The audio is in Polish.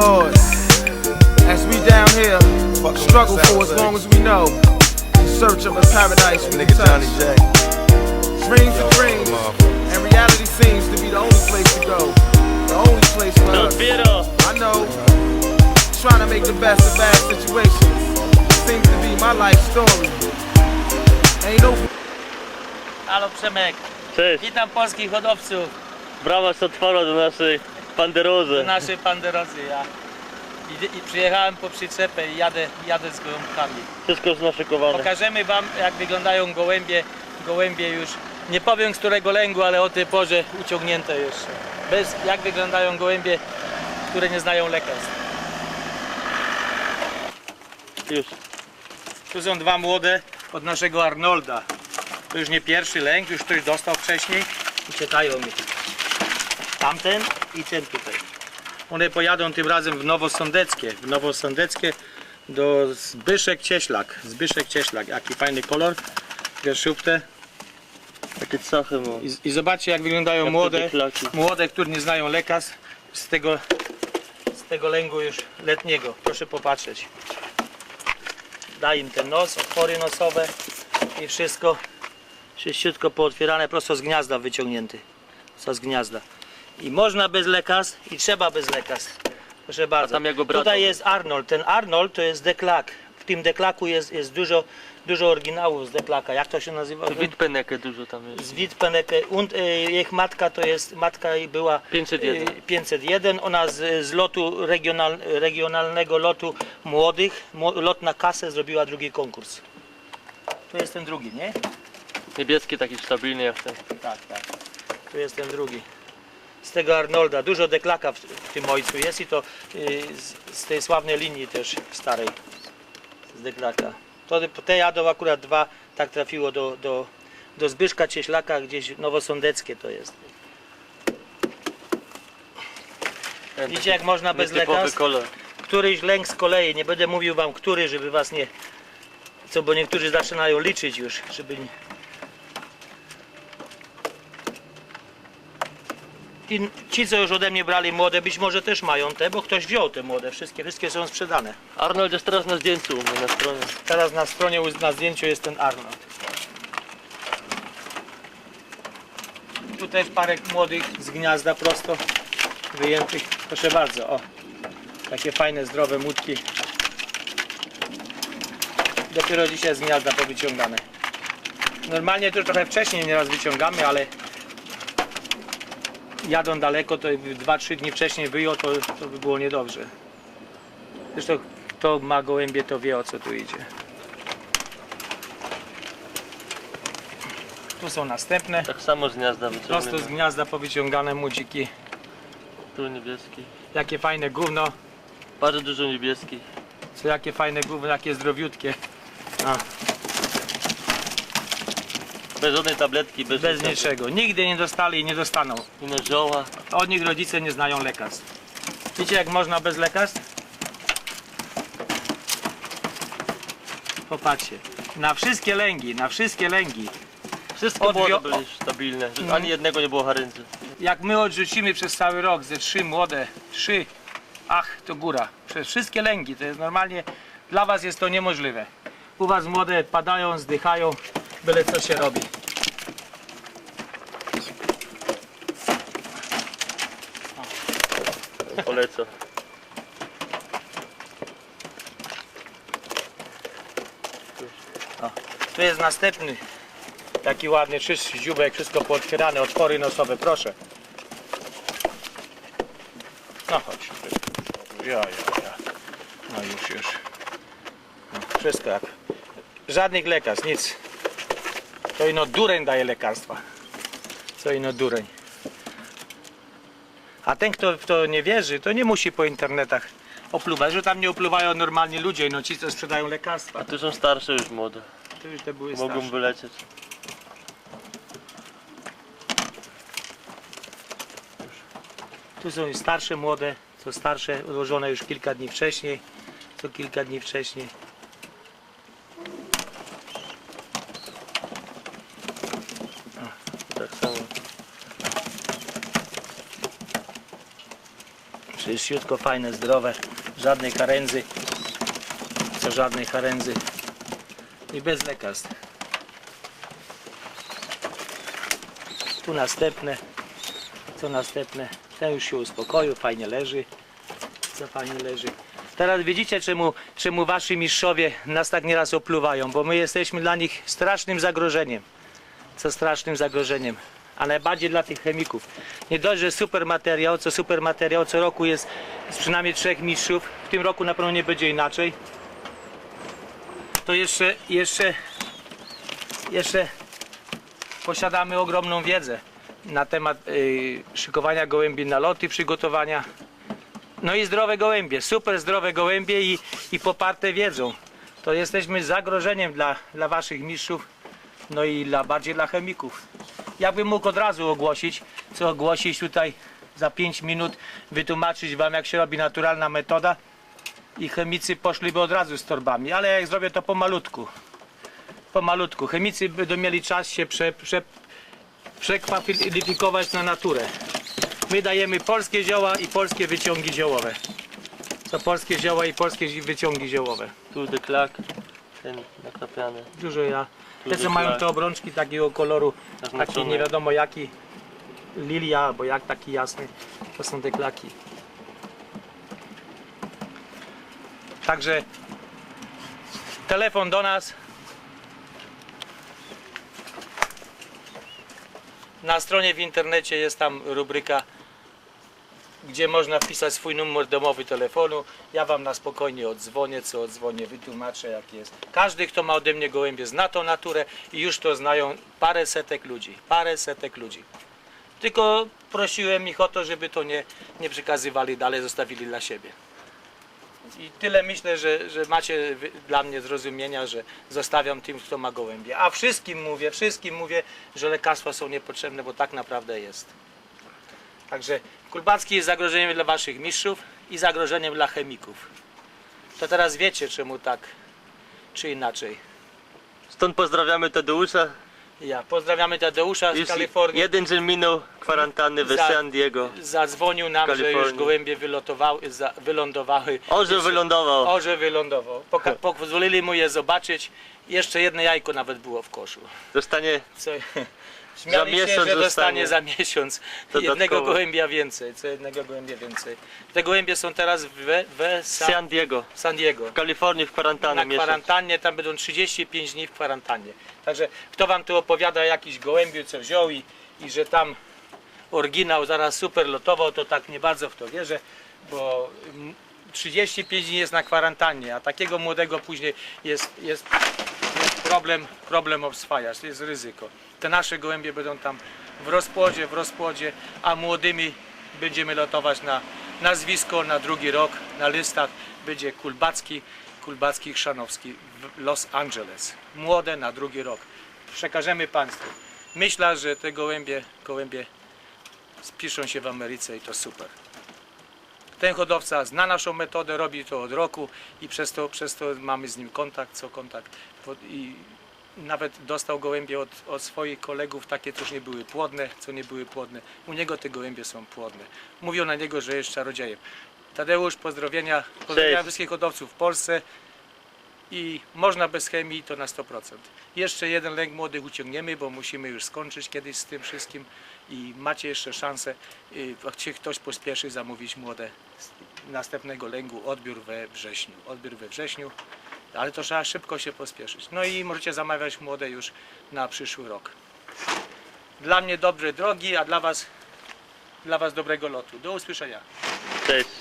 Lord, as we down here struggle for as long as we know, in search of a paradise we Nigga can Johnny touch. J. Dreams are dreams, and reality seems to be the only place to go, the only place for us. Dopiero! I know, trying to make the best of bad situations seems to be my life story. Ain't no Halo Przemek, Cześć! witam polskich hodowców Brama jest otwarta do naszej panderozy. naszej panderozy. Ja i, i przyjechałem po przyczepę i jadę, jadę z gołąbkami. Wszystko jest naszykowane. Pokażemy wam jak wyglądają gołębie. Gołębie już, nie powiem z którego lęgu, ale o tej porze uciągnięte jeszcze. Bez, jak wyglądają gołębie, które nie znają lekarstw. Już. Tu są dwa młode od naszego Arnolda. To już nie pierwszy lęk, już ktoś dostał wcześniej. Uciekają mi. Tamten i ten tutaj. One pojadą tym razem w Nowosądeckie. W Nowosądeckie do Zbyszek Cieślak. Zbyszek Cieślak. Jaki fajny kolor. Gerszówte. Takie cachy ma. I, I zobaczcie jak wyglądają Jak młode. Młode, które nie znają lekarstw. Z tego, z tego lęgu już letniego. Proszę popatrzeć. Daj im ten nos, otwory nosowe i wszystko. Wszystko pootwierane, prosto z gniazda wyciągnięty. Co z gniazda. I można bez lekarstw i trzeba bez lekarstw. Proszę bardzo. tam jego brat Tutaj jest Arnold. Ten Arnold to jest deklak. W tym deklaku jest, jest dużo, dużo oryginałów z deklaka. Jak to się nazywa? Witpenekę dużo tam jest. z Witpenekę und e, ich matka to jest matka była 501. e, 501 ona z, z lotu regional, regionalnego lotu młodych mło- lot na kasę zrobiła drugi konkurs to jest ten drugi nie? Niebieski taki stabilny jak ten. tak tak tu jest ten drugi z tego Arnolda. Dużo deklaka w, w tym ojcu jest i to y, z, z tej sławnej linii też starej z deklaka. To te jadą akurat dwa tak trafiło do, do, do Zbyszka Cieślaka gdzieś nowosądeckie to jest. Widzicie jak można bez lekarstw? Któryś lęk z kolei, nie będę mówił wam który, żeby was nie... Co, bo niektórzy zaczynają liczyć już, żeby nie... Ci, ci, co już ode mnie brali młode, być może też mają te, bo ktoś wziął te młode, wszystkie, wszystkie są sprzedane. Arnold jest teraz na zdjęciu u mnie na stronie. Teraz na stronie, na zdjęciu jest ten Arnold. Tu też parę młodych z gniazda prosto wyjętych. Proszę bardzo, o. Takie fajne, zdrowe mutki. Dopiero dzisiaj z gniazda powyciągane. Normalnie to trochę wcześniej nieraz wyciągamy, ale jadą daleko, to 2-3 dni wcześniej wyjął, to, to by było niedobrze. Zresztą kto ma gołębie, to wie o co tu idzie. Tu są następne. Tak samo z gniazda Prosto z wyciągnięte. gniazda powyciągane młodziki. Tu niebieski. Jakie fajne gówno. Bardzo dużo niebieski. Co jakie fajne gówno, jakie zdrowiutkie. A, Bez żadnej tabletki, bez, bez niczego. Nigdy nie dostali i nie dostaną. Inne zioła. Od nich rodzice nie znają lekarstw. Wiecie jak można bez lekarstw? Popatrzcie. Na wszystkie lęgi, na wszystkie lęgi. Wszystkie Odwio- były stabilne. Ani jednego nie było haryncy. Jak my odrzucimy przez cały rok ze trzy młode, trzy, ach, to góra. Przez wszystkie lęgi, to jest normalnie, dla was jest to niemożliwe. U was młode padają, zdychają, byle co się robi. Polecam. Tu jest następny, taki ładny, czysty dziubek, wszystko pootwierane, otwory nosowe, proszę. No chodź. Ja, ja, ja. No już, już. No, wszystko jak. Żadnych lekarstw, nic. To ino dureń daje lekarstwa. Co ino dureń. A ten, kto w to nie wierzy, to nie musi po internetach opluwać, że tam nie opluwają normalni ludzie, no ci, co sprzedają lekarstwa. A tu są starsze już młode. To już te były Mogą starsze. wylecieć. Tu są starsze, młode, co starsze, odłożone już kilka dni wcześniej, co kilka dni wcześniej. Tak samo. Czyściutko, fajne, zdrowe, żadnej karędzy, co żadnej karędzy i bez lekarstw. Tu następne, co następne, ten już się uspokoił, fajnie leży, co fajnie leży. Teraz widzicie czemu, czemu wasi mistrzowie nas tak nieraz opluwają, bo my jesteśmy dla nich strasznym zagrożeniem. Co strasznym zagrożeniem. A najbardziej dla tych chemików. Nie dość, że super materiał, co super materiał, co roku jest z przynajmniej trzech mistrzów. W tym roku na pewno nie będzie inaczej. To jeszcze, jeszcze, jeszcze posiadamy ogromną wiedzę na temat y, szykowania gołębi na loty, przygotowania. No i zdrowe gołębie, super zdrowe gołębie i, i poparte wiedzą. To jesteśmy zagrożeniem dla, dla waszych mistrzów, no i dla, bardziej dla chemików. Ja bym mógł od razu ogłosić, co ogłosić tutaj za 5 minut, wytłumaczyć wam jak się robi naturalna metoda i chemicy poszliby od razu z torbami, ale jak zrobię to pomalutku. Pomalutku. Chemicy będą mieli czas się prze, prze, przekwalifikować na naturę. My dajemy polskie zioła i polskie wyciągi ziołowe. To polskie zioła i polskie wyciągi ziołowe. Tu deklak, ten nakrapiany. Dużo ja. Te co mają te obrączki takiego koloru, taki nie wiadomo jaki, lilia albo jak taki jasny, to są te klaki. Także telefon do nas. Na stronie w internecie jest tam rubryka, gdzie można wpisać swój numer domowy telefonu. Ja Wam na spokojnie odzwonię, co odzwonię, wytłumaczę jak jest. Każdy, kto ma ode mnie gołębie, zna tą naturę i już to znają parę setek ludzi. Parę setek ludzi. Tylko prosiłem ich o to, żeby to nie, nie przekazywali dalej, zostawili dla siebie. I tyle myślę, że, że macie dla mnie zrozumienia, że zostawiam tym, kto ma gołębie. A wszystkim mówię, wszystkim mówię, że lekarstwa są niepotrzebne, bo tak naprawdę jest. Także Kulbacki jest zagrożeniem dla waszych mistrzów i zagrożeniem dla chemików. To teraz wiecie czemu tak czy inaczej. Stąd pozdrawiamy Tadeusza. Ja pozdrawiamy Tadeusza z Już Kalifornii. jeden dzień minął kwarantanny w Za- San Diego. Zadzwonił nam, że już gołębie wylotowały, za, wylądowały. Orze wylądował. Orze wylądował. Poka- pozwolili mu je zobaczyć. Jeszcze jedno jajko nawet było w koszu. Zostanie Co, śmiali się, miesiąc że dostanie zostanie za miesiąc dodatkowo. jednego gołębia więcej. Co jednego gołębia więcej. Te gołębie są teraz we, we Sa- San Diego. San Diego. W Kalifornii w kwarantannie Na miesiąc. kwarantannie, tam będą 35 dni w kwarantannie. Także kto wam tu opowiada o jakiś gołębiu, co wziął i, i że tam oryginał zaraz super lotował, to tak nie bardzo w to wierzę, bo mm, 35 dni jest na kwarantannie, a takiego młodego później jest, jest problem, problem obswajać, jest ryzyko. Te nasze gołębie będą tam w rozpłodzie, w rozpłodzie, a młodymi będziemy lotować na nazwisko na drugi rok, na listach będzie Kulbacki, Kulbacki Chrzanowski w Los Angeles. Młode na drugi rok. Przekażemy Państwu. Myślę, że te gołębie, gołębie spiszą się w Ameryce i to super. Ten hodowca zna naszą metodę, robi to od roku i przez to, przez to mamy z nim kontakt, co kontakt. I nawet dostał gołębie od, od swoich kolegów, takie też nie były płodne, co nie były płodne. U niego te gołębie są płodne. Mówią na niego, że jest czarodziejem. Tadeusz, pozdrowienia. Pozdrawiam wszystkich hodowców w Polsce i można bez chemii to na 100%. Jeszcze jeden lęk młodych uciągniemy, bo musimy już skończyć kiedyś z tym wszystkim i macie jeszcze szansę, y, się ktoś pospieszy zamówić młode następnego lęgu, odbiór we wrześniu. Odbiór we wrześniu, ale to trzeba szybko się pospieszyć. No i możecie zamawiać młode już na przyszły rok. Dla mnie dobre drogi, a dla Was, dla was dobrego lotu. Do usłyszenia. Cześć.